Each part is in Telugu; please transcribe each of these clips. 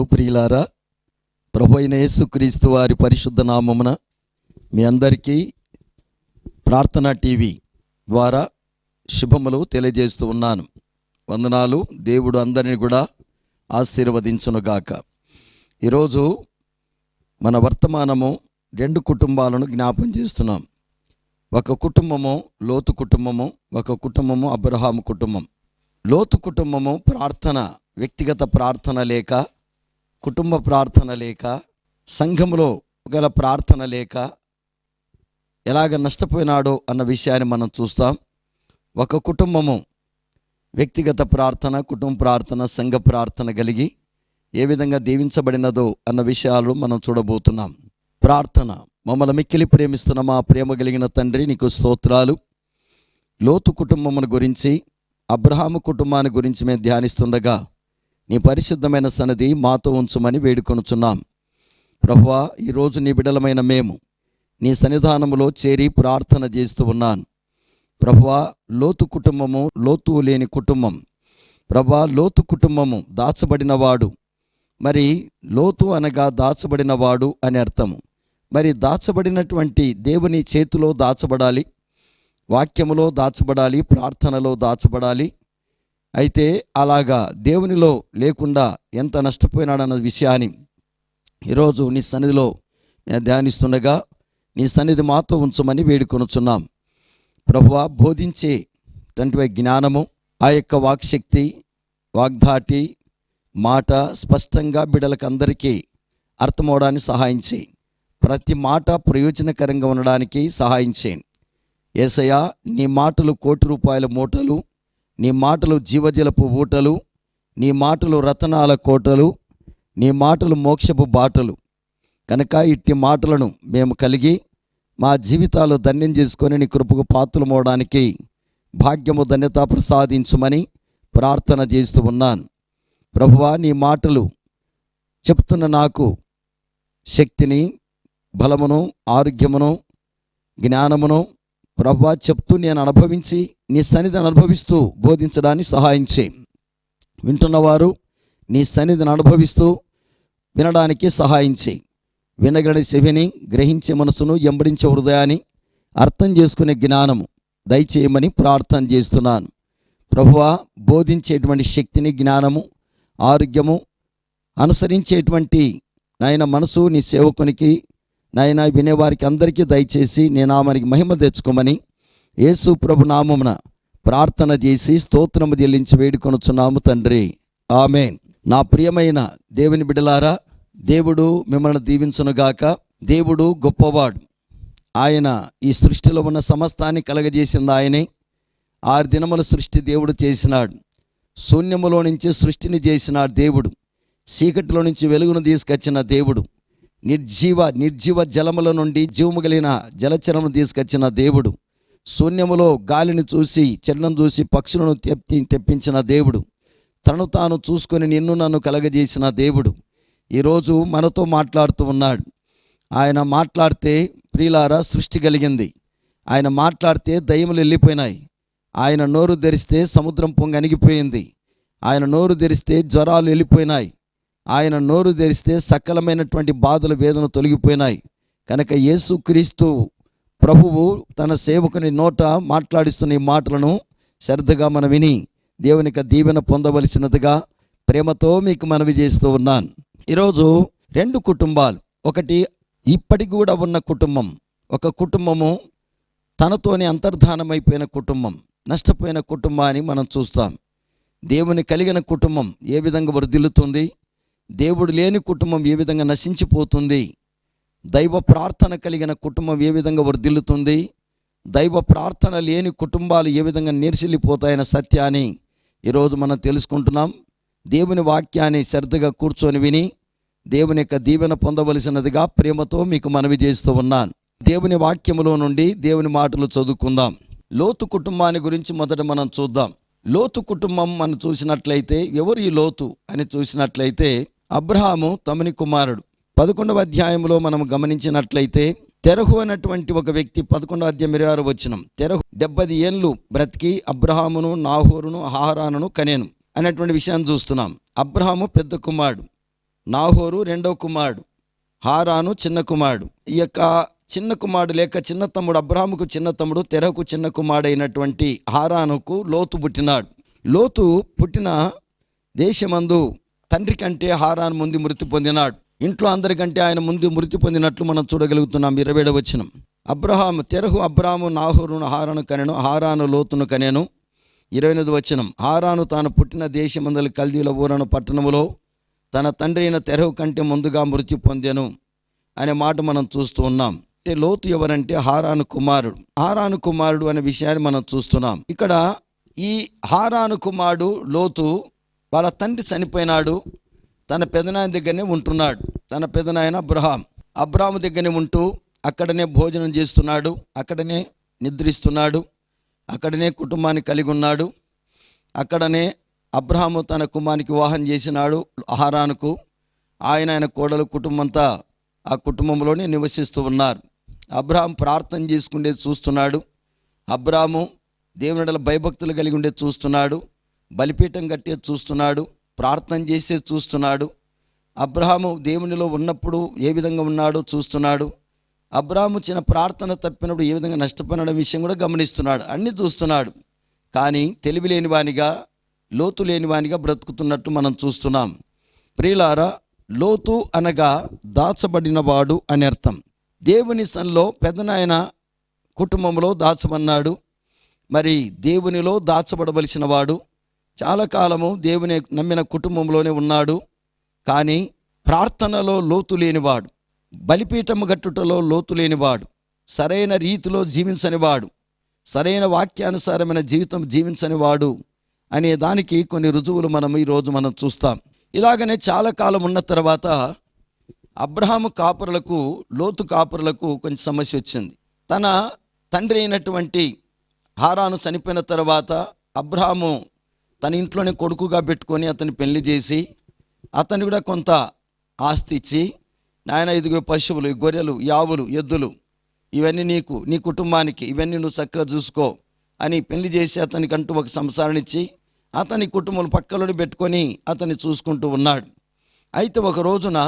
నందు ప్రియులారా ప్రభు అయిన యేసుక్రీస్తు వారి పరిశుద్ధ నామమున మీ అందరికీ ప్రార్థన టీవీ ద్వారా శుభములు తెలియజేస్తూ ఉన్నాను. వందనాలు. దేవుడు అందరిని కూడా ఆశీర్వదించునుగాక. ఈరోజు మన వర్తమానము రెండు కుటుంబాలను జ్ఞాపం చేస్తున్నాం. ఒక కుటుంబము లోతు కుటుంబము ఒక కుటుంబము అబ్రహాము కుటుంబం. లోతు కుటుంబము ప్రార్థన వ్యక్తిగత ప్రార్థన లేక కుటుంబ ప్రార్థన లేక సంఘములో గల ప్రార్థన లేక ఎలాగ నష్టపోయినాడో అన్న విషయాన్ని మనం చూస్తాం. ఒక కుటుంబము వ్యక్తిగత ప్రార్థన కుటుంబ ప్రార్థన సంఘ ప్రార్థన కలిగి ఏ విధంగా దీవించబడినదో అన్న విషయాలు మనం చూడబోతున్నాం. ప్రార్థన. మమ్మల్ని మిక్కిలి ప్రేమిస్తున్న మా ప్రేమ కలిగిన తండ్రి నీకు స్తోత్రాలు. లోతు కుటుంబమును గురించి అబ్రహాము కుటుంబాన్ని గురించి మేము ధ్యానిస్తుండగా నీ పరిశుద్ధమైన సన్నది మాతో ఉంచుమని వేడుకొనుచున్నాం. ప్రభువా ఈరోజు నీ బిడలమైన మేము నీ సన్నిధానములో చేరి ప్రార్థన చేస్తూ ఉన్నాను. ప్రభువా లోతు కుటుంబము లోతు లేని కుటుంబం. ప్రభా లోతు కుటుంబము దాచబడినవాడు. మరి లోతు అనగా దాచబడినవాడు అని అర్థము. మరి దాచబడినటువంటి దేవుని చేతిలో దాచబడాలి వాక్యములో దాచబడాలి ప్రార్థనలో దాచబడాలి అయితే అలాగా దేవునిలో లేకుండా ఎంత నష్టపోయినాడన్న విషయాన్ని ఈరోజు నీ సన్నిధిలో నేను ధ్యానిస్తుండగా నీ సన్నిధి మాతో ఉంచమని వేడుకొనుచున్నాం. ప్రభువ బోధించే తండ్రి జ్ఞానము ఆ యొక్క వాక్శక్తి వాగ్దాటి మాట స్పష్టంగా బిడలకు అందరికీ అర్థమవడానికి సహాయం చేయి. ప్రతి మాట ప్రయోజనకరంగా ఉండడానికి సహాయం చేయండి ఏసయ్య నీ మాటలు కోటి రూపాయల మూటలు నీ మాటలు జీవజలపు ఊటలు నీ మాటలు రతనాల కోటలు నీ మాటలు మోక్షపు బాటలు. కనుక ఇట్టి మాటలను మేము కలిగి మా జీవితాలు ధన్యం చేసుకొని నీ కృపకు పాత్రమవడానికి భాగ్యము ధన్యత ప్రసాదించమని ప్రార్థన చేస్తూ ఉన్నాను. ప్రభువా నీ మాటలు చెప్తున్న నాకు శక్తిని బలమును ఆరోగ్యమును జ్ఞానమును ప్రభా చెప్తూ నేను అనుభవించి నీ సన్నిధిని అనుభవిస్తూ బోధించడానికి సహాయం చేయి. వింటున్నవారు నీ సన్నిధిని అనుభవిస్తూ వినడానికి సహాయం చేయి. వినగడి శివిని గ్రహించే మనసును ఎంబడించే హృదయాన్ని అర్థం చేసుకునే జ్ఞానము దయచేయమని ప్రార్థన చేస్తున్నాను. ప్రభువా బోధించేటువంటి శక్తిని జ్ఞానము ఆరోగ్యము అనుసరించేటువంటి నాయన మనసు నీ సేవకునికి నాయన వినేవారికి అందరికీ దయచేసి నీ నామానికి మహిమ తెచ్చుకోమని యేసు ప్రభు నామమున ప్రార్థన చేసి స్తోత్రము చెల్లించి వేడుకొనుచున్నాము తండ్రి. ఆమె నా ప్రియమైన దేవుని బిడలారా దేవుడు మిమ్మల్ని దీవించునుగాక దేవుడు గొప్పవాడు. ఆయన ఈ సృష్టిలో ఉన్న సమస్తాన్ని కలగజేసింది ఆయనే. ఆరు దినముల సృష్టి దేవుడు చేసినాడు. శూన్యములో నుంచి సృష్టిని చేసినాడు దేవుడు. చీకటిలో నుంచి వెలుగును తీసుకొచ్చిన దేవుడు. నిర్జీవ నిర్జీవ జలముల నుండి జీవము కలిగిన జలచరమును తీసుకొచ్చిన దేవుడు. శూన్యములో గాలిని చూసి చిరణం చూసి పక్షులను తెప్పి తెప్పించిన దేవుడు. తను తాను చూసుకొని నిన్ను నన్ను కలగజేసిన దేవుడు. ఈరోజు మనతో మాట్లాడుతూ ఉన్నాడు. ఆయన మాట్లాడితే ప్రియులారా సృష్టి కలిగింది. ఆయన మాట్లాడితే దయ్యములు వెళ్ళిపోయినాయి. ఆయన నోరు తెరిస్తే సముద్రం పొంగి అణిగిపోయింది ఆయన నోరు తెరిస్తే జ్వరాలు వెళ్ళిపోయినాయి. ఆయన నోరు తెరిస్తే సకలమైనటువంటి బాధలు వేదన తొలగిపోయినాయి. కనుక యేసుక్రీస్తు ప్రభువు తన సేవకుని నోట మాట్లాడిస్తున్న ఈ మాటలను శ్రద్ధగా మనం విని దేవునికి దీవెన పొందవలసినదిగా ప్రేమతో మీకు మనవి చేస్తూ ఉన్నాను. ఈరోజు రెండు కుటుంబాలు. ఒకటి ఇప్పటికి కూడా ఉన్న కుటుంబం. ఒక కుటుంబము తనతోనే అంతర్ధానమైపోయిన కుటుంబం. నష్టపోయిన కుటుంబాన్ని మనం చూస్తాం. దేవుని కలిగిన కుటుంబం ఏ విధంగా వృద్ధిల్లుతుంది? దేవుడు లేని కుటుంబం ఏ విధంగా నశించిపోతుంది? దైవ ప్రార్థన కలిగిన కుటుంబం ఏ విధంగా వర్ధిల్లుతుంది? దైవ ప్రార్థన లేని కుటుంబాలు ఏ విధంగా నీర్సిల్లిపోతాయన్న సత్యాన్ని ఈరోజు మనం తెలుసుకుంటున్నాం. దేవుని వాక్యాన్ని శ్రద్ధగా కూర్చొని విని దేవుని యొక్క దీవెన పొందవలసినదిగా ప్రేమతో మీకు మనవి చేస్తూ ఉన్నాను. దేవుని వాక్యములో నుండి దేవుని మాటలు చదువుకుందాం. లోతు కుటుంబాన్ని గురించి మొదట మనం చూద్దాం. లోతు కుటుంబం మనం చూసినట్లయితే ఎవరు ఈ లోతు అని చూసినట్లయితే అబ్రహాము తమని కుమారుడు. పదకొండవ అధ్యాయంలో మనం గమనించినట్లయితే తెరహు అన్నటువంటి ఒక వ్యక్తి పదకొండవ అధ్యాయం ఇరవై ఆరు వచ్చినం తెరహు డెబ్బై ఏళ్ళు బ్రతికి అబ్రహామును నాహోరును హారానును కనేను అనేటువంటి విషయాన్ని చూస్తున్నాం. అబ్రహాము పెద్ద కుమారుడు నాహోరు రెండవ కుమారుడు హారాను చిన్న కుమారుడు. ఈ యొక్క చిన్న కుమారుడు లేక చిన్న తమ్ముడు అబ్రాహాముకు చిన్న తమ్ముడు తెరకు చిన్న కుమారుడైనటువంటి హారానుకు లోతు పుట్టినాడు. లోతు పుట్టిన దేశమందు తండ్రి కంటే హారాను ముందు మృతి పొందినాడు. ఇంట్లో అందరికంటే ఆయన ముందు మృతి పొందినట్లు మనం చూడగలుగుతున్నాం. ఇరవై వచనం. అబ్రహాము తెరహు అబ్రాము నాహోరును హారాను కనెను హారాను లోతును కనెను. ఇరవై ఎనిమిది వచనం. హారాను తాను పుట్టిన దేశమందలి కల్దీల ఊరను పట్టణములో తన తండ్రి అయిన తెరహు కంటే ముందుగా మృతి పొందెను అనే మాట మనం చూస్తూ ఉన్నాం. అంటే లోతు ఎవరంటే హారాను కుమారుడు. హారాను కుమారుడు అనే విషయాన్ని మనం చూస్తున్నాం. ఇక్కడ ఈ హారాను కుమారుడు లోతు వాళ్ళ తండ్రి చనిపోయినాడు. తన పెదనాయన దగ్గరనే ఉంటున్నాడు. తన పెదనాయన అబ్రహాం. అబ్రాహాము దగ్గరనే ఉంటూ అక్కడనే భోజనం చేస్తున్నాడు. అక్కడనే నిద్రిస్తున్నాడు. అక్కడనే కుటుంబాన్ని కలిగి ఉన్నాడు. అక్కడనే అబ్రహాము తన కుమానికి వివాహం చేసినాడు హారానుకు ఆయన ఆయన కోడలు కుటుంబంతా ఆ కుటుంబంలోనే నివసిస్తూ ఉన్నారు. అబ్రహాం ప్రార్థన చేసుకుండే చూస్తున్నాడు. అబ్రాము దేవునిడల భయభక్తులు కలిగి ఉండే చూస్తున్నాడు. బలిపీఠం కట్టే చూస్తున్నాడు ప్రార్థన చేసే చూస్తున్నాడు. అబ్రహాము దేవునిలో ఉన్నప్పుడు ఏ విధంగా ఉన్నాడో చూస్తున్నాడు. అబ్రాహాము చిన్న ప్రార్థన తప్పినప్పుడు ఏ విధంగా నష్టపోయిన విషయం కూడా గమనిస్తున్నాడు అన్నీ చూస్తున్నాడు. కానీ తెలివి లేనివానిగా లోతు లేనివానిగా బ్రతుకుతున్నట్టు మనం చూస్తున్నాం. ప్రియులారా లోతు అనగా దాచబడినవాడు అని అర్థం. దేవుని సన్లో పెదనాయన కుటుంబంలో దాచమన్నాడు మరి దేవునిలో దాచబడవలసిన వాడు చాలా కాలము దేవుని నమ్మిన కుటుంబంలోనే ఉన్నాడు. కానీ ప్రార్థనలో లోతు లేనివాడు బలిపీఠము గట్టుటలో లోతు లేనివాడు సరైన రీతిలో జీవించనివాడు సరైన వాక్యానుసారమైన జీవితం జీవించనివాడు అనే దానికి కొన్ని రుజువులు మనం ఈరోజు మనం చూస్తాం. ఇలాగనే చాలా కాలం ఉన్న తర్వాత అబ్రహాము కాపురులకు లోతు కాపురులకు కొంచెం సమస్య వచ్చింది. తన తండ్రి అయినటువంటి హారాను చనిపోయిన తర్వాత అబ్రహాము తన ఇంట్లోనే కొడుకుగా పెట్టుకొని అతన్ని పెళ్ళి చేసి అతను కూడా కొంత ఆస్తి ఇచ్చి నాయన ఇదిగో పశువులు గొర్రెలు యావులు ఎద్దులు ఇవన్నీ నీకు నీ కుటుంబానికి ఇవన్నీ నువ్వు చక్కగా చూసుకో అని పెళ్ళి చేసి అతనికంటూ ఒక సంసారాన్నిచ్చి అతని కుటుంబం పక్కలోని పెట్టుకొని అతన్ని చూసుకుంటూ ఉన్నాడు. అయితే ఒక రోజున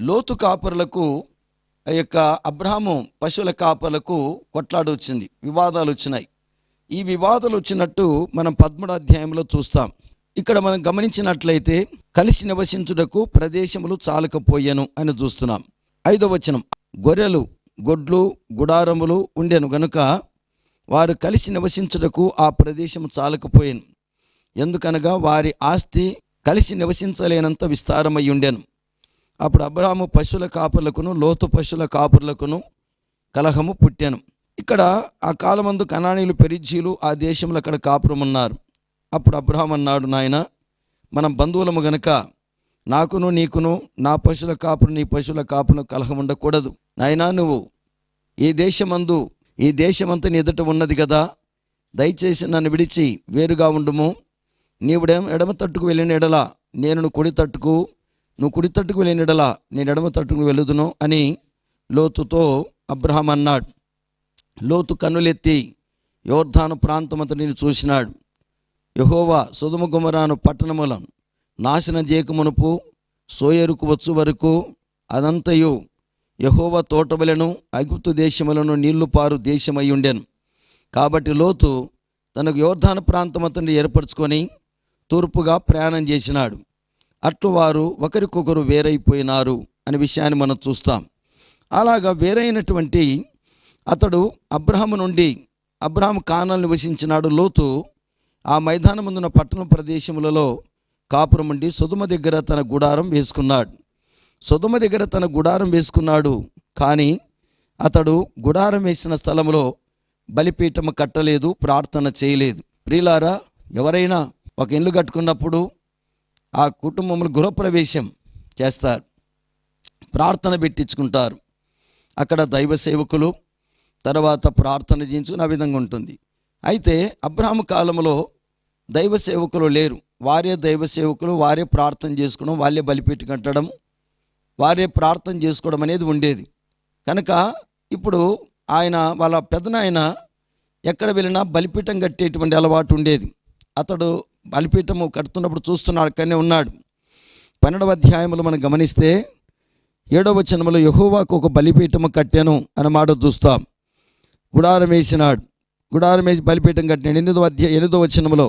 లోతు కాపరులకు ఆ యొక్క అబ్రహాము పశువుల కాపరులకు కొట్లాడు వచ్చింది వివాదాలు వచ్చినాయి ఈ వివాదాలు వచ్చినట్టు మనం పద్ముడు అధ్యాయంలో చూస్తాం. ఇక్కడ మనం గమనించినట్లయితే కలిసి నివసించుటకు ప్రదేశములు చాలకపోయాను అని చూస్తున్నాం. ఐదో వచనం గొర్రెలు గొడ్లు గుడారములు ఉండెను గనుక వారు కలిసి నివసించుటకు ఆ ప్రదేశం చాలకపోయాను. ఎందుకనగా వారి ఆస్తి కలిసి నివసించలేనంత విస్తారమై ఉండెను. అప్పుడు అబ్రాహాము పశువుల కాపులకును లోతు పశువుల కాపులకును కలహము పుట్టాను. ఇక్కడ ఆ కాలమందు కణానీలు పెరిజీలు ఆ దేశంలో అక్కడ కాపురం ఉన్నారు అప్పుడు అబ్రహాం అన్నాడు నాయన మనం బంధువులము గనక నాకును నీకును నా పశువుల కాపును నీ పశువుల కాపును కలహం ఉండకూడదు. నాయనా నువ్వు ఈ దేశమందు ఈ దేశమంతా నీ ఎదుట ఉన్నది కదా. దయచేసి నన్ను విడిచి వేరుగా ఉండుము. నీవుడేం ఎడమ తట్టుకు వెళ్ళిన ఎడల నేను నువ్వు కుడి తట్టుకు నువ్వు కుడి తట్టుకు వెళ్ళిన ఎడల నేను ఎడమ తట్టుకు వెళ్ళుదును అని లోతుతో అబ్రహాం అన్నాడు. లోతు కన్నులెత్తి యోర్ధాను ప్రాంతమంతటిని చూసినాడు. యహోవా సుధుమ గుమరాను పట్టణములను నాశన జేకుమునుపు సోయరుకు వచ్చు వరకు అదంతయు యహోవ తోటవలను ఐగుప్తు దేశములను నీళ్ళు పారు దేశమై ఉండెను కాబట్టి లోతు తనకు యోర్ధాన ప్రాంతమంతటిని ఏర్పరచుకొని తూర్పుగా ప్రయాణం చేసినాడు. అట్లు వారు ఒకరికొకరు వేరైపోయినారు అనే విషయాన్ని మనం చూస్తాం. అలాగా వేరైనటువంటి అతడు అబ్రహము నుండి అబ్రహం కానాలు నివసించినాడు లోతు ఆ మైదానం ముందున్న పట్టణ ప్రదేశములలో కాపురం ఉండి సుధుమ దగ్గర తన గుడారం వేసుకున్నాడు. సుధుమ దగ్గర తన గుడారం వేసుకున్నాడు కానీ అతడు గుడారం వేసిన స్థలంలో బలిపీఠం కట్టలేదు ప్రార్థన చేయలేదు. ప్రియులారా ఎవరైనా ఒక ఇల్లు కట్టుకున్నప్పుడు ఆ కుటుంబంలో గృహప్రవేశం చేస్తారు ప్రార్థన పెట్టించుకుంటారు. అక్కడ దైవ సేవకులు తర్వాత ప్రార్థన చేయించుకుని ఆ విధంగా ఉంటుంది. అయితే అబ్రహాము కాలంలో దైవ సేవకులు లేరు. వారే దైవ సేవకులు వారే ప్రార్థన చేసుకోవడం వాళ్ళే బలిపీఠ కట్టడం వారే ప్రార్థన చేసుకోవడం అనేది ఉండేది. కనుక ఇప్పుడు ఆయన వాళ్ళ పెదనాయన ఎక్కడ వెళ్ళినా బలిపీఠం కట్టేటువంటి అలవాటు ఉండేది. అతడు బలిపీఠము కడుతున్నప్పుడు చూస్తున్నాడు అక్కడనే ఉన్నాడు. పన్నెండవ అధ్యాయములు మనం గమనిస్తే ఏడవ వచనంలో యహోవాకు ఒక బలిపీఠము కట్టాను అన్న మాట చూస్తాం. గుడారం వేసినాడు గుడారం వేసి బలిపీఠం కట్టినాడు. ఎనిమిదో మధ్య ఎనిమిదో వచనంలో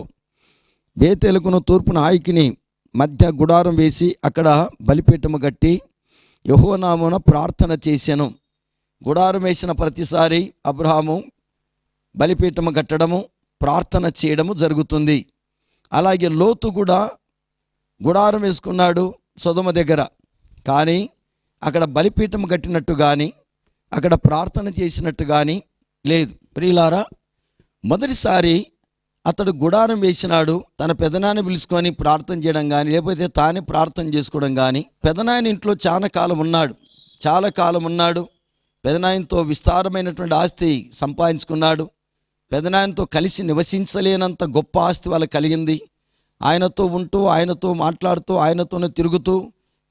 బేతేలుకును తూర్పున ఆయికిని మధ్య గుడారం వేసి అక్కడ బలిపీఠము కట్టి యహోనామున ప్రార్థన చేశాను. గుడారం వేసిన ప్రతిసారి అబ్రహాము బలిపీఠము కట్టడము ప్రార్థన చేయడము జరుగుతుంది. అలాగే లోతు కూడా గుడారం వేసుకున్నాడు సొదమ దగ్గర. కానీ అక్కడ బలిపీఠం కట్టినట్టు కానీ అక్కడ ప్రార్థన చేసినట్టు కానీ లేదు. ప్రియులారా మొదటిసారి అతడు గుడారం వేసినాడు. తన పెదనాన్ని పిలుచుకొని ప్రార్థన చేయడం కానీ లేకపోతే తానే ప్రార్థన చేసుకోవడం కానీ పెదనాయన ఇంట్లో చాలా కాలం ఉన్నాడు. చాలా కాలం ఉన్నాడు. పెదనాయనతో విస్తారమైనటువంటి ఆస్తి సంపాదించుకున్నాడు. పెదనాయనతో కలిసి నివసించలేనంత గొప్ప ఆస్తి వాళ్ళకి కలిగింది. ఆయనతో ఉంటూ ఆయనతో మాట్లాడుతూ ఆయనతోనే తిరుగుతూ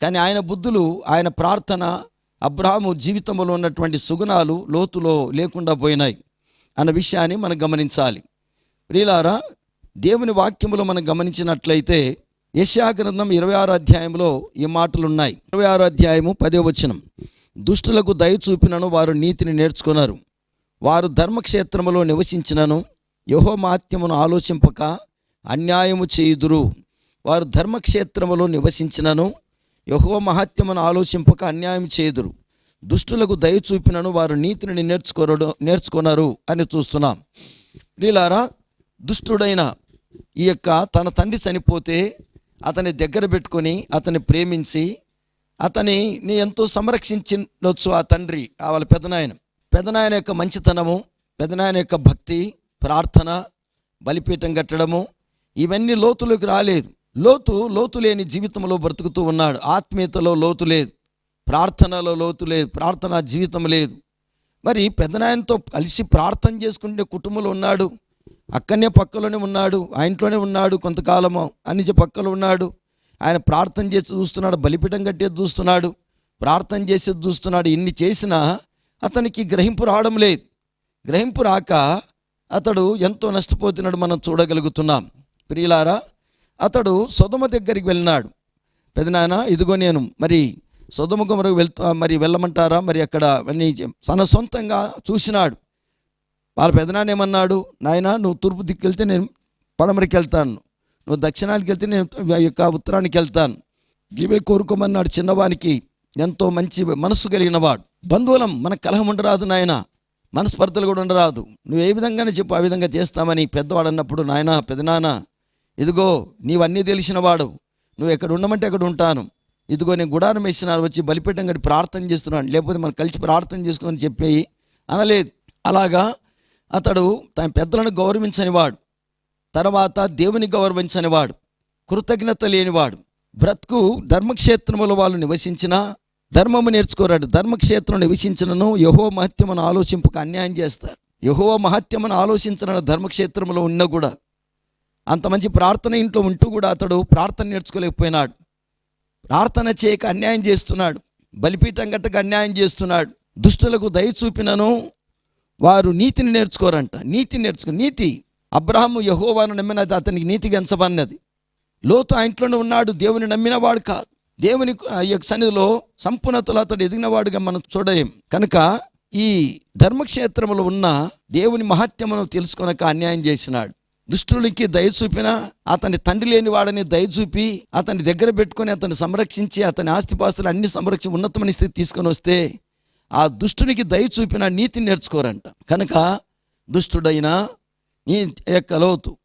కానీ ఆయన బుద్ధులు ఆయన ప్రార్థన అబ్రహాము జీవితంలో ఉన్నటువంటి సుగుణాలు లోతులో లేకుండా పోయినాయి అన్న విషయాన్ని మనం గమనించాలి. ప్రియులారా దేవుని వాక్యములో మనం గమనించినట్లయితే యశాగ్రంథం ఇరవై ఆరో అధ్యాయంలో ఈ మాటలు ఉన్నాయి ఇరవై ఆరో అధ్యాయము పదే వచనం. దుష్టులకు దయ చూపినను వారు నీతిని నేర్చుకున్నారు వారు ధర్మక్షేత్రములో నివసించినను యహోమాత్యమును ఆలోచింపక అన్యాయము చేయుదురు. వారు ధర్మక్షేత్రములో నివసించినను యహో మహత్యమును ఆలోచింపక అన్యాయం చేయుదురు దుష్టులకు దయ చూపినను వారు నీతిని నేర్చుకోరడు నేర్చుకున్నారు అని చూస్తున్నాం. నీలారా దుష్టుడైన ఈ యొక్క తన తండ్రి చనిపోతే అతని దగ్గర పెట్టుకొని అతన్ని ప్రేమించి అతని నీ ఎంతో సంరక్షించినొచ్చు ఆ తండ్రి ఆ వాళ్ళ పెదనాయన. పెదనాయన యొక్క మంచితనము పెదనాయన యొక్క భక్తి ప్రార్థన బలిపీఠం కట్టడము ఇవన్నీ లోతులోకి రాలేదు. లోతు లోతు లేని జీవితంలో బ్రతుకుతూ ఉన్నాడు. ఆత్మీయతలో లోతు లేదు. ప్రార్థనలో లోతు లేదు. ప్రార్థన జీవితం లేదు. మరి పెదనాయనతో కలిసి ప్రార్థన చేసుకునే కుటుంబంలో ఉన్నాడు. అక్కడనే పక్కలోనే ఉన్నాడు. ఆ ఇంట్లోనే ఉన్నాడు కొంతకాలము. అనిజ పక్కలో ఉన్నాడు. ఆయన ప్రార్థన చేసి చూస్తున్నాడు. బలిపీఠం కట్టేది చూస్తున్నాడు. ప్రార్థన చేసేది చూస్తున్నాడు. ఇన్ని చేసినా అతనికి గ్రహింపు రావడం లేదు. గ్రహింపు రాక అతడు ఎంతో నష్టపోతున్నాడు మనం చూడగలుగుతున్నాం. ప్రియులారా అతడు సుధమ దగ్గరికి వెళ్ళినాడు. పెదనాయన ఇదిగో నేను మరి సొదమ గుమరకు వెళ్తా మరి వెళ్ళమంటారా? మరి అక్కడ అన్ని తన సొంతంగా చూసినాడు. వాళ్ళ పెదనాన్న ఏమన్నాడు? నాయన నువ్వు తూర్పు దిక్కు వెళ్తే నేను పడమరికి వెళ్తాను. నువ్వు దక్షిణానికి వెళ్తే నేను యొక్క ఉత్తరానికి వెళ్తాను. ఇవే కోరుకోమన్నాడు చిన్నవానికి. ఎంతో మంచి మనస్సు కలిగిన వాడు బంధువులం మన కలహం ఉండరాదు నాయన. మనస్పర్ధలు కూడా ఉండరాదు. నువ్వు ఏ విధంగానే చెప్పు ఆ విధంగా చేస్తామని పెద్దవాడు అన్నప్పుడు నాయన పెదనాన్న ఇదిగో నీవన్నీ తెలిసిన వాడు. నువ్వు ఎక్కడ ఉండమంటే అక్కడ ఉంటాను. ఇదిగో నేను గుడారం వేసిన వచ్చి బలిపీఠం కట్టి ప్రార్థన చేస్తున్నాను లేకపోతే మనం కలిసి ప్రార్థన చేసుకుని చెప్పి అనలేదు. అలాగా అతడు తన పెద్దలను గౌరవించని వాడు. తర్వాత దేవుని గౌరవించని వాడు. కృతజ్ఞత లేనివాడు బ్రతుకు ధర్మక్షేత్రములో వాళ్ళు నివసించిన ధర్మము నేర్చుకోరాడు. ధర్మక్షేత్రం నివసించినను యహో మహత్యమును ఆలోచింపక అన్యాయం చేస్తారు. యహో మహత్యమును ఆలోచించిన ధర్మక్షేత్రంలో ఉన్నా కూడా అంత మంచి ప్రార్థన ఇంట్లో ఉంటూ కూడా అతడు ప్రార్థన నేర్చుకోలేకపోయినాడు. ప్రార్థన చేయక అన్యాయం చేస్తున్నాడు. బలిపీఠం గట్టక అన్యాయం చేస్తున్నాడు. దుష్టులకు దయ చూపినను వారు నీతిని నేర్చుకోరంట. నీతి నేర్చుకో నీతి. అబ్రహము యహోవాను నమ్మినది అతనికి నీతి ఎంచబడినది లోతు ఆ ఇంట్లోనే ఉన్నాడు. దేవుని నమ్మినవాడు కాదు. దేవుని ఆ యొక్క సన్నిధిలో సంపూర్ణతలో అతడు ఎదిగినవాడుగా మనం చూడలేం. కనుక ఈ ధర్మక్షేత్రములో ఉన్న దేవుని మహత్యమును తెలుసుకొనక అన్యాయం చేసినాడు. దుష్టులకి దయ చూపిన అతని తండ్రి లేని వాడని దయ చూపి అతని దగ్గర పెట్టుకొని అతన్ని సంరక్షించి అతని ఆస్తిపాస్తులు అన్ని సంరక్షి ఉన్నతమైన స్థితి తీసుకొని వస్తే ఆ దుష్టునికి దయ చూపిన నీతిని నేర్చుకోరంట. కనుక దుష్టుడైన నీ యొక్క లోతు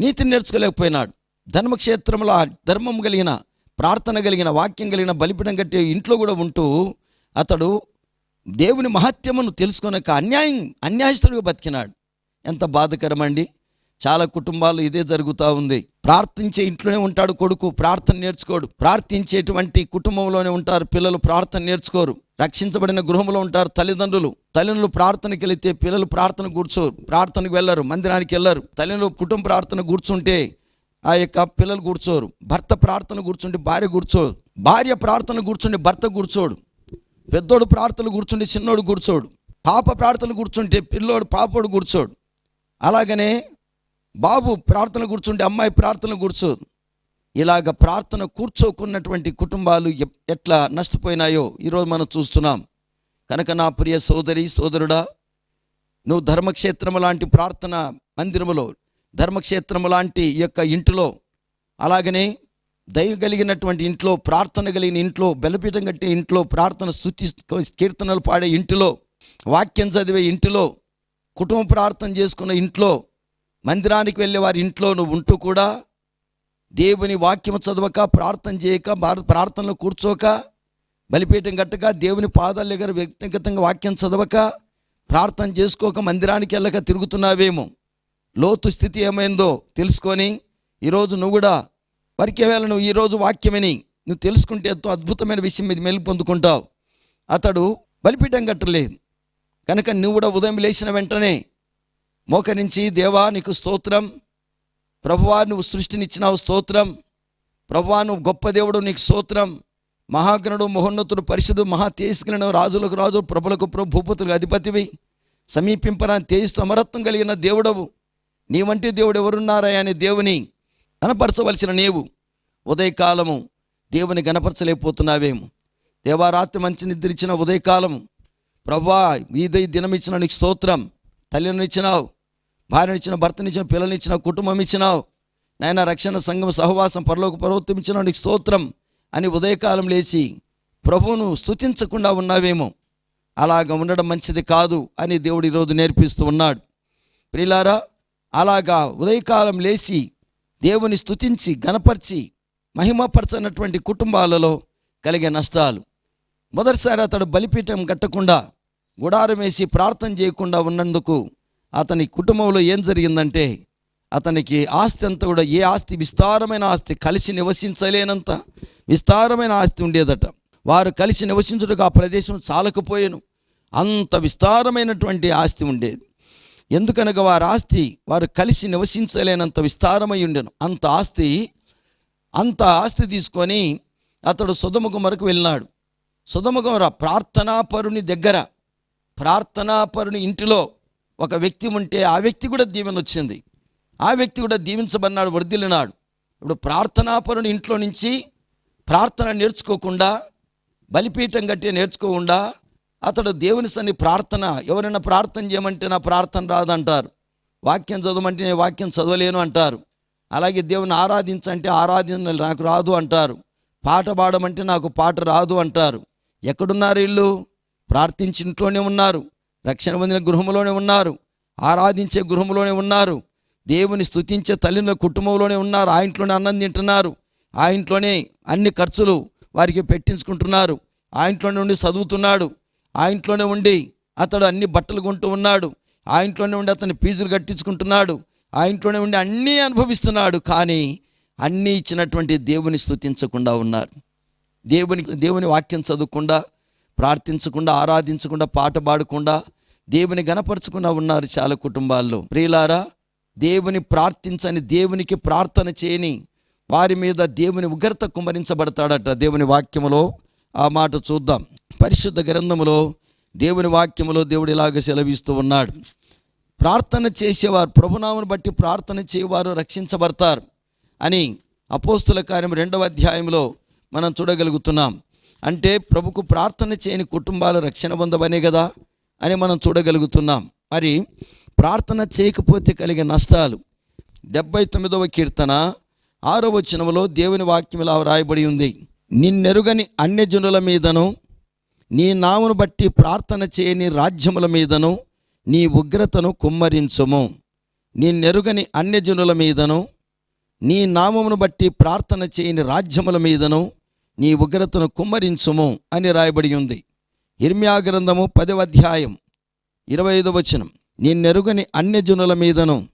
నీతిని నేర్చుకోలేకపోయినాడు. ధర్మక్షేత్రంలో ధర్మం కలిగిన ప్రార్థన కలిగిన వాక్యం కలిగిన బలిపీఠం కట్టే ఇంట్లో కూడా ఉంటూ అతడు దేవుని మహత్యమును తెలుసుకొనక అన్యాయం అన్యాయస్తుడిగా బతికినాడు. ఎంత బాధకరమండి. చాలా కుటుంబాలు ఇదే జరుగుతూ ఉంది. ప్రార్థించే ఇంట్లోనే ఉంటాడు కొడుకు ప్రార్థన నేర్చుకోడు. ప్రార్థించేటువంటి కుటుంబంలోనే ఉంటారు పిల్లలు ప్రార్థన నేర్చుకోరు. రక్షించబడిన గృహంలో ఉంటారు తల్లిదండ్రులు. తల్లిదండ్రులు ప్రార్థనకి వెళితే పిల్లలు ప్రార్థన కూర్చోరు ప్రార్థనకు వెళ్ళరు మందిరానికి వెళ్ళరు. తల్లిదండ్రులు కుటుంబ ప్రార్థన కూర్చుంటే ఆ యొక్క పిల్లలు కూర్చోరు. భర్త ప్రార్థన కూర్చుంటే భార్య కూర్చోరు. భార్య ప్రార్థన కూర్చుంటే భర్త కూర్చోడు. పెద్దోడు ప్రార్థనలు కూర్చుంటే చిన్నోడు కూర్చోడు. పాప ప్రార్థనలు కూర్చుంటే పిల్లోడు పాపోడు కూర్చోడు. అలాగనే బాబు ప్రార్థన కూర్చుంటే అమ్మాయి ప్రార్థన కూర్చో. ఇలాగ ప్రార్థన కూర్చోకున్నటువంటి కుటుంబాలు ఎట్లా నష్టపోయినాయో ఈరోజు మనం చూస్తున్నాం. కనుక నా ప్రియ సోదరి సోదరుడా నువ్వు ధర్మక్షేత్రము లాంటి ప్రార్థన మందిరములో ధర్మక్షేత్రము లాంటి ఈ యొక్క ఇంటిలో అలాగనే దయ కలిగినటువంటి ఇంట్లో ప్రార్థన కలిగిన ఇంట్లో బలపీఠం కట్టే ఇంట్లో ప్రార్థన స్థుతి కీర్తనలు పాడే ఇంటిలో వాక్యం చదివే ఇంటిలో కుటుంబ ప్రార్థన చేసుకున్న ఇంట్లో మందిరానికి వెళ్ళే వారి ఇంట్లో నువ్వు ఉంటూ కూడా దేవుని వాక్యం చదవక ప్రార్థన చేయక భార- ప్రార్థనలో కూర్చోక బలిపీఠం కట్టక దేవుని పాదాల దగ్గర వ్యక్తిగతంగా వాక్యం చదవక ప్రార్థన చేసుకోక మందిరానికి వెళ్ళక తిరుగుతున్నావేమో. లోతు స్థితి ఏమైందో తెలుసుకొని ఈరోజు నువ్వు కూడా వరకే వేళ నువ్వు ఈరోజు వాక్యమని నువ్వు తెలుసుకుంటే ఎంతో అద్భుతమైన విషయం మీద మెలుపు పొందుకుంటావు. అతడు బలిపీఠం కట్టలేదు. కనుక నువ్వు కూడా ఉదయం లేచిన వెంటనే మోకరించి దేవా నీకు స్తోత్రం. ప్రభువా నువ్వు సృష్టినిచ్చినావు స్తోత్రం. ప్రభువా నువ్వు గొప్ప దేవుడు నీకు స్తోత్రం. మహాగ్రణుడు మహోన్నతుడు పరిశుడు మహా రాజులకు రాజు ప్రభులకు ప్రభు భూపతులకు అధిపతివి. సమీపింపరాని తేజస్తో అమరత్వం కలిగిన దేవుడవు. నీ వంటి దేవుడు ఎవరున్నారా అనే దేవుని గనపరచవలసిన నీవు. ఉదయకాలము దేవుని గనపరచలేకపోతున్నావేమో దేవారాత్రి మంచి నిద్రించిన ఉదయకాలము. ప్రభా ఈదై దినం ఇచ్చిన నీకు స్తోత్రం. తల్లిని ఇచ్చినావు. భార్యనిచ్చిన భర్తనిచ్చిన పిల్లనిచ్చిన కుటుంబం ఇచ్చినావు నాయన రక్షణ సంఘం సహవాసం పరలోక పర్వతం ఇచ్చిన నీకు స్తోత్రం అని ఉదయకాలం లేచి ప్రభువును స్థుతించకుండా ఉన్నావేమో? అలాగ ఉండడం మంచిది కాదు అని దేవుడు ఈరోజు నేర్పిస్తూ ఉన్నాడు. ప్రిలారా అలాగా ఉదయకాలం లేచి దేవుని స్థుతించి గనపరిచి మహిమపరచనటువంటి కుటుంబాలలో కలిగే నష్టాలు. మొదటిసారి అతడు బలిపీఠం కట్టకుండా గుడారం వేసి ప్రార్థన చేయకుండా ఉన్నందుకు అతని కుటుంబంలో ఏం జరిగిందంటే అతనికి ఆస్తి అంతా కూడా ఏ ఆస్తి విస్తారమైన ఆస్తి కలిసి నివసించలేనంత విస్తారమైన ఆస్తి ఉండేదట. వారు కలిసి నివసించుటకు ఆ ప్రదేశం చాలకపోయాను. అంత విస్తారమైనటువంటి ఆస్తి ఉండేది. ఎందుకనగా వారి ఆస్తి వారు కలిసి నివసించలేనంత విస్తారమై ఉండెను. అంత ఆస్తి అంత ఆస్తి తీసుకొని అతడు సుధముఖం వరకు వెళ్ళినాడు. సుధముఖం ప్రార్థనాపరుని దగ్గర ప్రార్థనాపరుని ఇంటిలో ఒక వ్యక్తి ఉంటే ఆ వ్యక్తి కూడా దీవెన వచ్చింది. ఆ వ్యక్తి కూడా దీవించబడినాడు వర్ధిల్లినాడు. ఇప్పుడు ప్రార్థనాపరుని ఇంట్లో నుంచి ప్రార్థన నేర్చుకోకుండా బలిపీఠం కట్టి నేర్చుకోకుండా అతడు దేవుని సన్ని ప్రార్థన ఎవరైనా ప్రార్థన చేయమంటే నా ప్రార్థన రాదంటారు. వాక్యం చదవమంటే నేను వాక్యం చదవలేను అంటారు. అలాగే దేవుని ఆరాధించంటే ఆరాధన నాకు రాదు అంటారు. పాట పాడమంటే నాకు పాట రాదు అంటారు. ఎక్కడున్నారు ఇల్లు ప్రార్థించి ఇంట్లోనే ఉన్నారు. రక్షణ పొందిన గృహంలోనే ఉన్నారు ఆరాధించే గృహంలోనే ఉన్నారు దేవుని స్తుతించే తల్లిన కుటుంబంలోనే ఉన్నారు ఆ ఇంట్లోనే అన్నం తింటున్నారు ఆ ఇంట్లోనే అన్ని ఖర్చులు వారికి పెట్టించుకుంటున్నారు ఆ ఇంట్లోనే ఉండి చదువుతున్నాడు ఆ ఇంట్లోనే ఉండి అతడు అన్ని బట్టలు కొంటూ ఉన్నాడు ఆ ఇంట్లోనే ఉండి అతని ఫీజులు కట్టించుకుంటున్నాడు ఆ ఇంట్లోనే ఉండి అన్నీ అనుభవిస్తున్నాడు కానీ అన్నీ ఇచ్చినటువంటి దేవుని స్థుతించకుండా ఉన్నారు. దేవుని దేవుని వాక్యం చదవకుండా ప్రార్థించకుండా ఆరాధించకుండా పాట పాడకుండా దేవుని గనపరచకుండా ఉన్నారు చాలా కుటుంబాల్లో. ప్రియులారా దేవుని ప్రార్థించని దేవునికి ప్రార్థన చేయని వారి మీద దేవుని ఉగ్రత కుమ్మరించబడతాడట దేవుని వాక్యములో. ఆ మాట చూద్దాం. పరిశుద్ధ గ్రంథములో దేవుని వాక్యములో దేవుడు ఇలాగ సెలవిస్తూ ఉన్నాడు. ప్రార్థన చేసేవారు ప్రభునామను బట్టి ప్రార్థన చేయవారు రక్షించబడతారు అని అపోస్తుల కార్యం రెండవ అధ్యాయంలో మనం చూడగలుగుతున్నాం. అంటే ప్రభుకు ప్రార్థన చేయని కుటుంబాలు రక్షణ పొందవనే కదా అని మనం చూడగలుగుతున్నాం. మరి ప్రార్థన చేయకపోతే కలిగే నష్టాలు. డెబ్బై తొమ్మిదవ కీర్తన ఆరో వచనంలో దేవుని వాక్యం ఇలా వ్రాయబడి ఉంది. నిన్నెరుగని అన్యజనుల మీదను నీ నామును బట్టి ప్రార్థన చేయని రాజ్యముల మీదను నీ ఉగ్రతను కుమ్మరించుము. నీ నెరుగని అన్యజనుల మీదను నీ నామమును బట్టి ప్రార్థన చేయని రాజ్యముల మీదను నీ ఉగ్రతను కుమ్మరించుము అని రాయబడి ఉంది. ఇర్మియా గ్రంథము పదవ అధ్యాయం ఇరవై ఐదు వచనం. నీ నెరుగని అన్యజనుల మీదను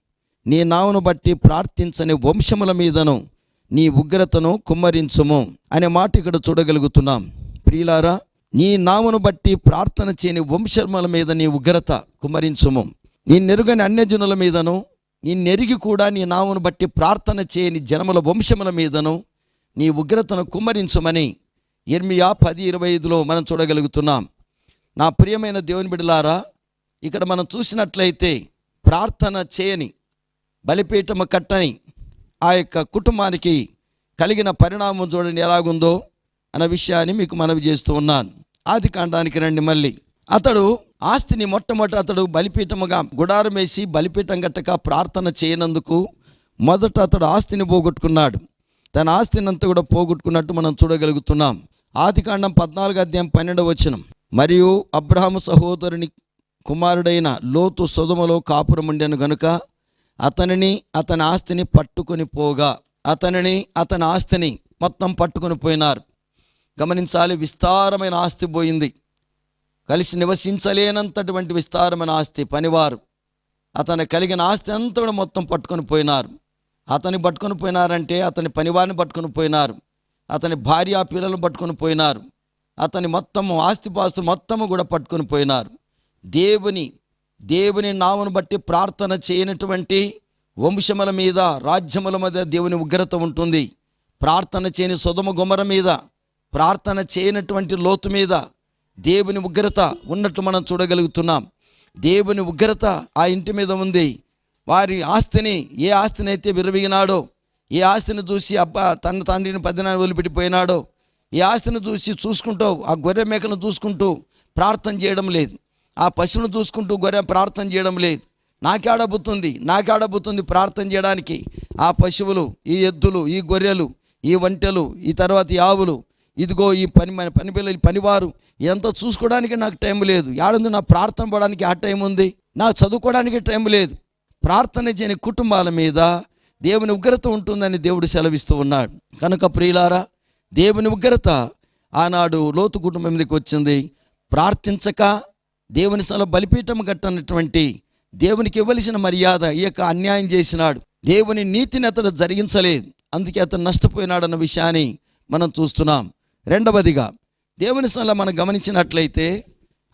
నీ నావును బట్టి ప్రార్థించని వంశముల మీదను నీ ఉగ్రతను కుమ్మరించుము అనే మాట ఇక్కడ చూడగలుగుతున్నాం. ప్రియులారా నీ నామను బట్టి ప్రార్థన చేయని వంశముల మీద నీ ఉగ్రత కుమ్మరించుము. నీ నెరుగని అన్యజనుల మీదను నీ నెరిగి కూడా నీ నామను బట్టి ప్రార్థన చేయని జనముల వంశముల మీదను నీ ఉగ్రతను కుమ్మరించమని ఎనిమియా పది ఇరవై ఐదులో మనం చూడగలుగుతున్నాం. నా ప్రియమైన దేవుని బిడలారా ఇక్కడ మనం చూసినట్లయితే ప్రార్థన చేయని బలిపీఠము కట్టని ఆ యొక్క కుటుంబానికి కలిగిన పరిణామం చూడండి ఎలాగుందో అన్న విషయాన్ని మీకు మనవి చేస్తూ ఉన్నాను. ఆది కాండానికి రండి మళ్ళీ. అతడు ఆస్తిని మొట్టమొదట అతడు బలిపీఠముగా గుడారం వేసి బలిపీఠం గట్టక ప్రార్థన చేయనందుకు మొదట అతడు ఆస్తిని పోగొట్టుకున్నాడు. తన ఆస్తిని అంతా కూడా పోగొట్టుకున్నట్టు మనం చూడగలుగుతున్నాం. ఆదికాండం పద్నాలుగు అధ్యాయం పన్నెండవ వచనం. మరియు అబ్రహాము సహోదరుని కుమారుడైన లోతు సుధమలో కాపురం ఉండెను గనుక అతనిని అతని ఆస్తిని పట్టుకొని పోగా. అతనిని అతని ఆస్తిని మొత్తం పట్టుకొని పోయినారు. గమనించాలి విస్తారమైన ఆస్తి పోయింది. కలిసి నివసించలేనంతటువంటి విస్తారమైన ఆస్తి పనివారు. అతను కలిగిన ఆస్తి అంతా కూడా మొత్తం పట్టుకొని పోయినారు. అతని పట్టుకొని పోయినారంటే అతని పనివారిని పట్టుకొని పోయినారు. అతని భార్య పిల్లలు పట్టుకొని పోయినారు. అతని మొత్తము ఆస్తిపాస్తులు మొత్తము కూడా పట్టుకొని పోయినారు. దేవుని దేవుని నామను బట్టి ప్రార్థన చేయనటువంటి వంశముల మీద రాజ్యముల మీద దేవుని ఉగ్రత ఉంటుంది. ప్రార్థన చేయని సుధమ గుమర మీద ప్రార్థన చేయనటువంటి లోతు మీద దేవుని ఉగ్రత ఉన్నట్టు మనం చూడగలుగుతున్నాం. దేవుని ఉగ్రత ఆ ఇంటి మీద ఉంది. వారి ఆస్తిని ఏ ఆస్తిని అయితే విరవిగినాడో ఏ ఆస్తిని చూసి అబ్బా తన తండ్రిని పదినాన్ని వదిలిపెట్టిపోయినాడో ఈ ఆస్తిని చూసి చూసుకుంటూ ఆ గొర్రె మేకను చూసుకుంటూ ప్రార్థన చేయడం లేదు. ఆ పశువును చూసుకుంటూ గొర్రె ప్రార్థన చేయడం లేదు. నాకేడబుతుంది నాకేడబుతుంది ప్రార్థన చేయడానికి ఆ పశువులు ఈ ఎద్దులు ఈ గొర్రెలు ఈ వంటెలు ఈ తర్వాత ఈ ఆవులు ఇదిగో ఈ పని మన పని పిల్లలు పనివారు ఎంత చూసుకోవడానికి నాకు టైం లేదు. ఏడుంది నా ప్రార్థన పడడానికి ఆ టైం ఉంది. నా చదువుకోవడానికి టైం లేదు. ప్రార్థన చేయని కుటుంబాల మీద దేవుని ఉగ్రత ఉంటుందని దేవుడు సెలవిస్తూ ఉన్నాడు. కనుక ప్రియులారా దేవుని ఉగ్రత ఆనాడు లోతు కుటుంబం మీదకి వచ్చింది. ప్రార్థించక దేవుని సెలవు బలిపీఠం కట్టనటువంటి దేవునికి ఇవ్వలసిన మర్యాద ఈ యొక్క అన్యాయం చేసినాడు. దేవుని నీతిని అతడు జరిగించలేదు. అందుకే అతను నష్టపోయినాడన్న విషయాన్ని మనం చూస్తున్నాం. రెండవదిగా దేవుని సల మనం గమనించినట్లయితే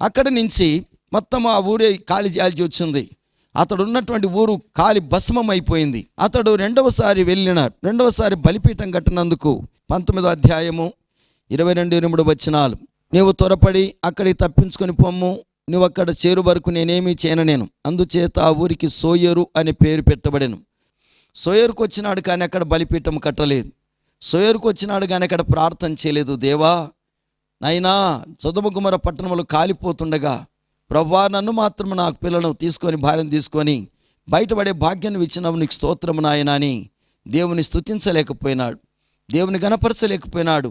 అక్కడి నుంచి మొత్తం ఆ ఊరే ఖాళీ చేయాల్సి వచ్చింది. అతడు ఉన్నటువంటి ఊరు కాలి భస్మం అయిపోయింది అతడు రెండవసారి వెళ్ళిన రెండవసారి బలిపీఠం కట్టినందుకు పంతొమ్మిదో అధ్యాయము ఇరవై రెండు ఇరవై మూడు వచనాలు. నీవు త్వరపడి అక్కడికి తప్పించుకొని పొమ్ము. నువ్వు అక్కడ చేరు వరకు నేనేమీ చేయననేను. అందుచేత ఆ ఊరికి సోయరు అనే పేరు పెట్టబడేను. సోయరుకు వచ్చినాడు కానీ అక్కడ బలిపీఠం కట్టలేదు. సోయరుకు వచ్చినాడు కానీ అక్కడ ప్రార్థన చేయలేదు. దేవా నైనా చదుమగుమర పట్టణములు కాలిపోతుండగా ప్రభా నన్ను మాత్రం నాకు పిల్లలను తీసుకొని భార్యను తీసుకొని బయటపడే భాగ్యాన్ని ఇచ్చినావు నీకు స్తోత్రము నాయన అని దేవుని స్థుతించలేకపోయినాడు దేవుని గణపరచలేకపోయినాడు.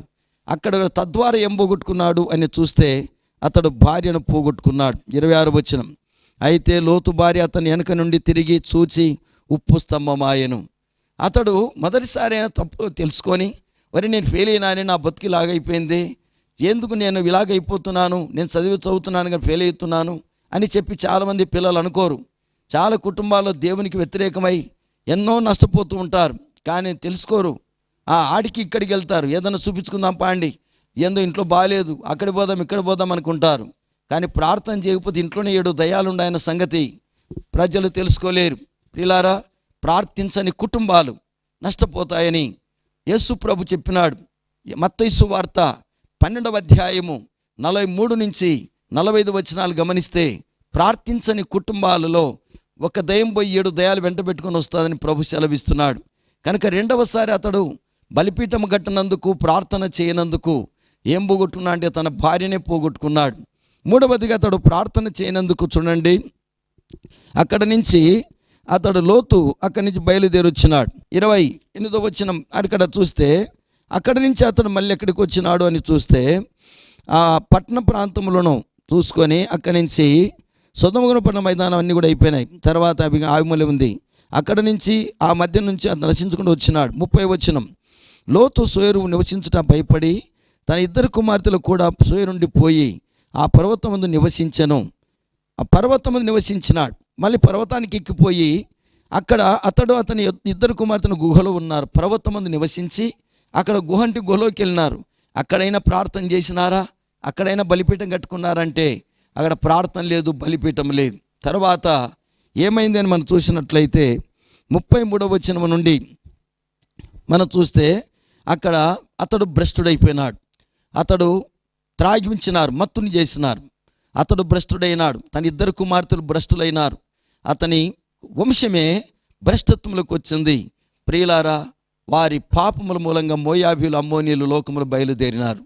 అక్కడ తద్వారా ఏం పోగొట్టుకున్నాడు అని చూస్తే అతడు భార్యను పోగొట్టుకున్నాడు. ఇరవై ఆరు వచ్చిన అయితే లోతు భార్య అతని వెనక నుండి తిరిగి చూచి ఉప్పు స్తంభమాయను అతడు మొదటిసారి అయినా తప్పు తెలుసుకొని మరి నేను ఫెయిల్ అయినానని నా బతికి లాగైపోయింది. ఎందుకు నేను ఇలాగైపోతున్నాను నేను చదివి చదువుతున్నాను కానీ ఫెయిల్ అవుతున్నాను? అని చెప్పి చాలామంది పిల్లలు అనుకోరు. చాలా కుటుంబాల్లో దేవునికి వ్యతిరేకమై ఎన్నో నష్టపోతూ ఉంటారు. కానీ తెలుసుకోరు. ఆ ఆడికి ఇక్కడికి వెళ్తారు. ఏదైనా చూపించుకుందాం పాండి. ఏందో ఇంట్లో బాగాలేదు అక్కడ పోదాం ఇక్కడ పోదాం అనుకుంటారు. కానీ ప్రార్థన చేయకపోతే ఇంట్లోనే ఏడు దయాలు సంగతి ప్రజలు తెలుసుకోలేరు. ప్రిలారా ప్రార్థించని కుటుంబాలు నష్టపోతాయని యేసు ప్రభు చెప్పినాడు. మత్తైసు వార్త పన్నెండవ అధ్యాయము నలభై మూడు నుంచి నలభై ఐదు వచనాలు గమనిస్తే ప్రార్థించని కుటుంబాలలో ఒక దయం పోయి ఏడు దయాలు వెంట పెట్టుకుని వస్తుందని ప్రభు సెలవిస్తున్నాడు. కనుక రెండవసారి అతడు బలిపీఠం కట్టినందుకు ప్రార్థన చేయనందుకు ఏం పోగొట్టుకున్నా అంటే తన భార్యనే పోగొట్టుకున్నాడు. మూడవదిగా అతడు ప్రార్థన చేయనందుకు చూడండి. అక్కడ నుంచి అతడు లోతు అక్కడి నుంచి బయలుదేరొచ్చినాడు ఇరవై ఎనిమిదో వచ్చిన అక్కడ చూస్తే అక్కడి నుంచి అతను మళ్ళీ ఎక్కడికి వచ్చినాడు అని చూస్తే ఆ పట్టణ ప్రాంతములను చూసుకొని అక్కడి నుంచి సొంతముగునపట్నం మైదానం అన్నీ కూడా అయిపోయినాయి. తర్వాత అవి ఆవిమలి ఉంది. అక్కడ నుంచి ఆ మధ్య నుంచి అతను నశించుకుంటూ వచ్చినాడు. ముప్పై వచ్చినం లోతు సోయరు నివసించుట భయపడి తన ఇద్దరు కుమార్తెలు కూడా సోయరుండి పోయి ఆ పర్వతం ముందు నివసించను. ఆ పర్వతం ముందు నివసించినాడు. మళ్ళీ పర్వతానికి ఎక్కిపోయి అక్కడ అతడు అతని ఇద్దరు కుమార్తెను గుహలో ఉన్నారు. పర్వతం ముందు నివసించి అక్కడ గుహంటి గుహలోకి వెళ్ళినారు. అక్కడైనా ప్రార్థన చేసినారా? అక్కడైనా బలిపీఠం కట్టుకున్నారంటే అక్కడ ప్రార్థన లేదు బలిపీఠం లేదు. తర్వాత ఏమైందని మనం చూసినట్లయితే ముప్పై మూడవ వచనం నుండి మనం చూస్తే అక్కడ అతడు భ్రష్టుడైపోయినాడు. అతడు త్రాగించినారు మత్తుని చేసినారు. అతడు భ్రష్టుడైనాడు తన ఇద్దరు కుమార్తెలు భ్రష్టులైనారు. అతని వంశమే భ్రష్టత్వంలోకి వచ్చింది. ప్రియులారా వారి పాపముల మూలంగా మోయాబీలు అమ్మోనీలు లోకములు బయలుదేరినారు.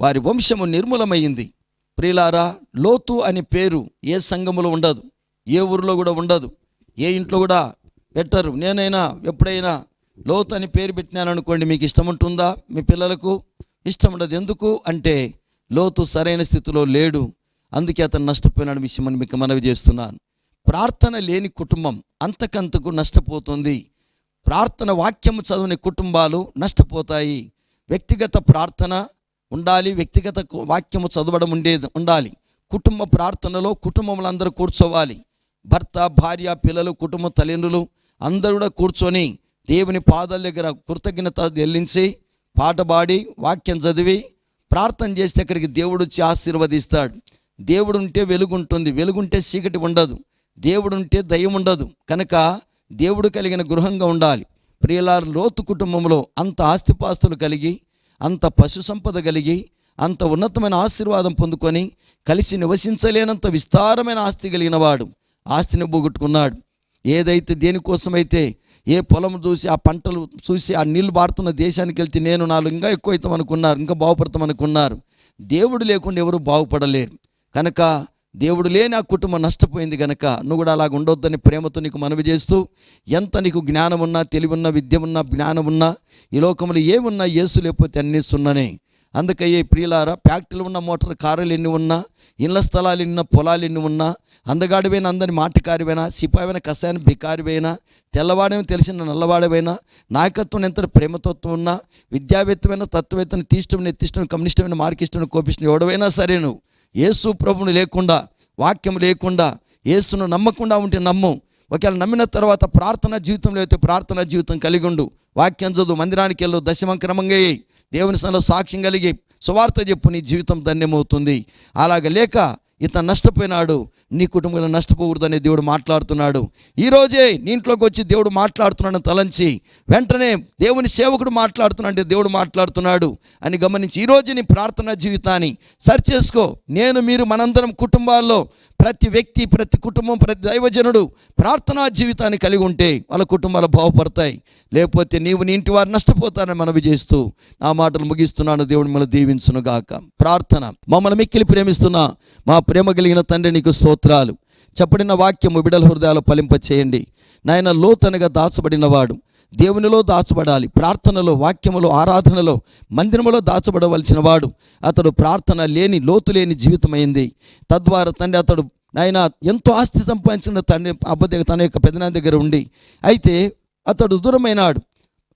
వారి వంశము నిర్మూలమైంది. ప్రిలారా లోతు అనే పేరు ఏ సంఘములో ఉండదు ఏ ఊరిలో కూడా ఉండదు ఏ ఇంట్లో కూడా పెట్టరు. నేనైనా ఎప్పుడైనా లోతు అని పేరు పెట్టినాను అనుకోండి మీకు ఇష్టం ఉంటుందా? మీ పిల్లలకు ఇష్టం ఉండదు. ఎందుకు? అంటే లోతు సరైన స్థితిలో లేడు. అందుకే అతను నష్టపోయినాడు విషయం మీకు మనవి చేస్తున్నాను. ప్రార్థన లేని కుటుంబం అంతకంతకు నష్టపోతుంది. ప్రార్థన వాక్యము చదవని కుటుంబాలు నష్టపోతాయి. వ్యక్తిగత ప్రార్థన ఉండాలి వ్యక్తిగత వాక్యము చదవడం ఉండేది ఉండాలి. కుటుంబ ప్రార్థనలో కుటుంబంలో అందరూ కూర్చోవాలి. భర్త భార్య పిల్లలు కుటుంబ తల్లిదండ్రులు అందరూ కూడా కూర్చొని దేవుని పాదాల దగ్గర కృతజ్ఞత చెల్లించి పాట పాడి వాక్యం చదివి ప్రార్థన చేస్తే అక్కడికి దేవుడు వచ్చి ఆశీర్వదిస్తాడు. దేవుడు ఉంటే వెలుగుంటుంది. వెలుగుంటే చీకటి ఉండదు. దేవుడు ఉంటే దయ్యం ఉండదు. కనుక దేవుడు కలిగిన గృహంగా ఉండాలి. ప్రియులారు లోతు కుటుంబంలో అంత ఆస్తిపాస్తులు కలిగి అంత పశు సంపద కలిగి అంత ఉన్నతమైన ఆశీర్వాదం పొందుకొని కలిసి నివసించలేనంత విస్తారమైన ఆస్తి కలిగిన వాడు ఆస్తిని పోగొట్టుకున్నాడు. ఏదైతే దేనికోసమైతే ఏ పొలం చూసి ఆ పంటలు చూసి ఆ నీళ్ళు బారుతున్న దేశానికి వెళ్తే నేను నాలుగు ఇంకా ఎక్కువ అవుతాం అనుకున్నారు ఇంకా బాగుపడతాం అనుకున్నారు దేవుడు లేకుండా ఎవరు బాగుపడలేరు. కనుక దేవుడు లేని ఆ కుటుంబం నష్టపోయింది కనుక నువ్వు కూడా అలాగ ఉండొద్దని ప్రేమతో నీకు మనవి చేస్తూ ఎంత నీకు జ్ఞానం ఉన్నా తెలివి ఉన్నా విద్య ఉన్నా జ్ఞానం ఉన్నా ఈ లోకంలో ఏమున్నా యేసు లేకపోతే అన్నీ సున్ననే. అందుకయ్యే ప్రియులారా ఫ్యాక్టరీలు ఉన్న మోటార్ కారులు ఎన్ని ఉన్నా ఇళ్ళ స్థలాలు ఎన్ని ఉన్నా పొలాలు ఎన్ని ఉన్నా అందగాడివైన అందరి మాటకారివైనా సిపాయివైన కసాయన బికారివైనా తెల్లవాడని తెలిసిన నల్లవాడవైనా నాయకత్వం ఎంత ప్రేమతత్వం ఉన్నా విద్యావేత్తమైన తత్వవేత్తని తీష్టం నెత్తిష్టం కమ్యూనిస్టమైన మార్కిష్టం కోపిష్టం ఎవడవైనా సరే నువ్వు యేసు ప్రభుని లేకుండా వాక్యం లేకుండా యేసును నమ్మకుండా ఉంటే నమ్ము. ఒకవేళ నమ్మిన తర్వాత ప్రార్థన జీవితంలో అయితే ప్రార్థన జీవితం కలిగి ఉండు. వాక్యం చదువు మందిరానికి వెళ్ళు దశమం క్రమంగా దేవుని సన్నిధిలో సాక్ష్యం కలిగి సువార్త చెప్పు నీ జీవితం ధన్యమవుతుంది. అలాగ లేక ఇతను నష్టపోయినాడు. నీ కుటుంబంలో నష్టపోకూడదని దేవుడు మాట్లాడుతున్నాడు. ఈరోజే నీ ఇంట్లోకి వచ్చి దేవుడు మాట్లాడుతున్నాడని తలంచి వెంటనే దేవుని సేవకుడు మాట్లాడుతున్నాడు దేవుడు మాట్లాడుతున్నాడు అని గమనించి ఈరోజు నీ ప్రార్థనా జీవితాన్ని సరి చేసుకో. నేను మీరు మనందరం కుటుంబాల్లో ప్రతి వ్యక్తి ప్రతి కుటుంబం ప్రతి దైవజనుడు ప్రార్థనా జీవితాన్ని కలిగి ఉంటే వాళ్ళ కుటుంబాలు బాగుపడతాయి. లేకపోతే నీవు నీ ఇంటి వారు నష్టపోతారని మనవి చేస్తూ నా మాటలు ముగిస్తున్నాను. దేవుడు మిమ్మల్ని దీవించును గాక ప్రార్థన. మమ్మల్ని మిక్కిలి ప్రేమిస్తున్న మా ప్రేమ కలిగిన తండ్రి నీకు స్తోత్రాలు. చెప్పడిన వాక్యము బిడల హృదయాలు పలింప చేయండి నాయన లోతనగా దాచబడినవాడు దేవునిలో దాచబడాలి. ప్రార్థనలో వాక్యములో ఆరాధనలో మందిరములో దాచబడవలసిన వాడు అతడు ప్రార్థన లేని లోతు లేని జీవితమైంది. తద్వారా తండ్రి అతడు నాయన ఎంతో ఆస్తి సంపాదించిన తండ్రి అబ్బ తన యొక్క పెదనాన్న దగ్గర ఉండి అయితే అతడు దూరమైనాడు.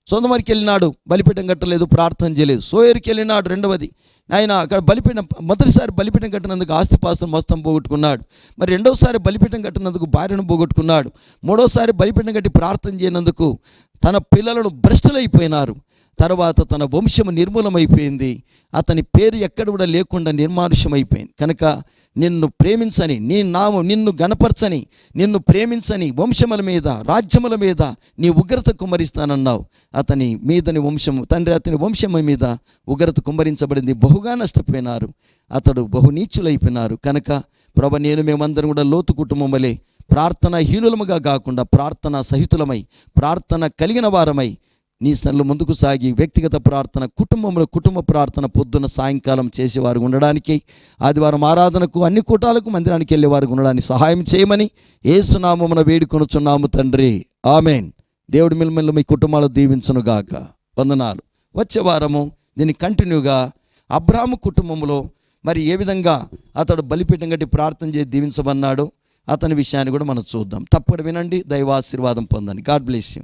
సొంతమరికి వెళ్ళినాడు బలిపీఠం కట్టలేదు ప్రార్థన చేయలేదు. సోయరికి వెళ్ళినాడు రెండవది. ఆయన అక్కడ బలిపీఠం మొదటిసారి బలిపీఠం కట్టినందుకు ఆస్తిపాస్తులు మొత్తం పోగొట్టుకున్నాడు. మరి రెండోసారి బలిపీఠం కట్టినందుకు భార్యను పోగొట్టుకున్నాడు. మూడోసారి బలిపీఠం కట్టి ప్రార్థన చేయనందుకు తన పిల్లలను భ్రష్టులైపోయినారు. తర్వాత తన వంశము నిర్మూలమైపోయింది. అతని పేరు ఎక్కడ కూడా లేకుండా నిర్మానుష్యమైపోయింది. కనుక నిన్ను ప్రేమించని నీ నాము నిన్ను గనపరచని నిన్ను ప్రేమించని వంశముల మీద రాజ్యముల మీద నీ ఉగ్రత కుమ్మరిస్తానన్నావు. అతని మీదని వంశము తండ్రి అతని వంశము మీద ఉగ్రత కుమ్మరించబడింది. బహుగా నష్టపోయినారు. అతడు బహు నీచులైపోయినారు కనుక ప్రభ నేను మేమందరం కూడా లోతు కుటుంబం వలె ప్రార్థన హీనులముగా కాకుండా ప్రార్థన సహితులమై ప్రార్థన కలిగిన వారమై నీ సన్నులు ముందుకు సాగి వ్యక్తిగత ప్రార్థన కుటుంబంలో కుటుంబ ప్రార్థన పొద్దున సాయంకాలం చేసేవారు ఉండడానికి ఆదివారం ఆరాధనకు అన్ని కూటాలకు మందిరానికి వెళ్ళేవారు ఉండడానికి సహాయం చేయమని ఏసునామమున వేడుకొనుచున్నాము తండ్రి. ఆమెన్. దేవుడి మిమ్మల్ని మీ కుటుంబాలు దీవించునుగాక వందనాలు. వచ్చే వారము దీన్ని కంటిన్యూగా అబ్రాహ్మ కుటుంబంలో మరి ఏ విధంగా అతడు బలిపీఠం గట్టి ప్రార్థన చేసి దీవించబన్నాడు అతని విషయాన్ని కూడా మనం చూద్దాం. తప్పకుండా వినండి. దైవాశీర్వాదం పొందండి. God bless you.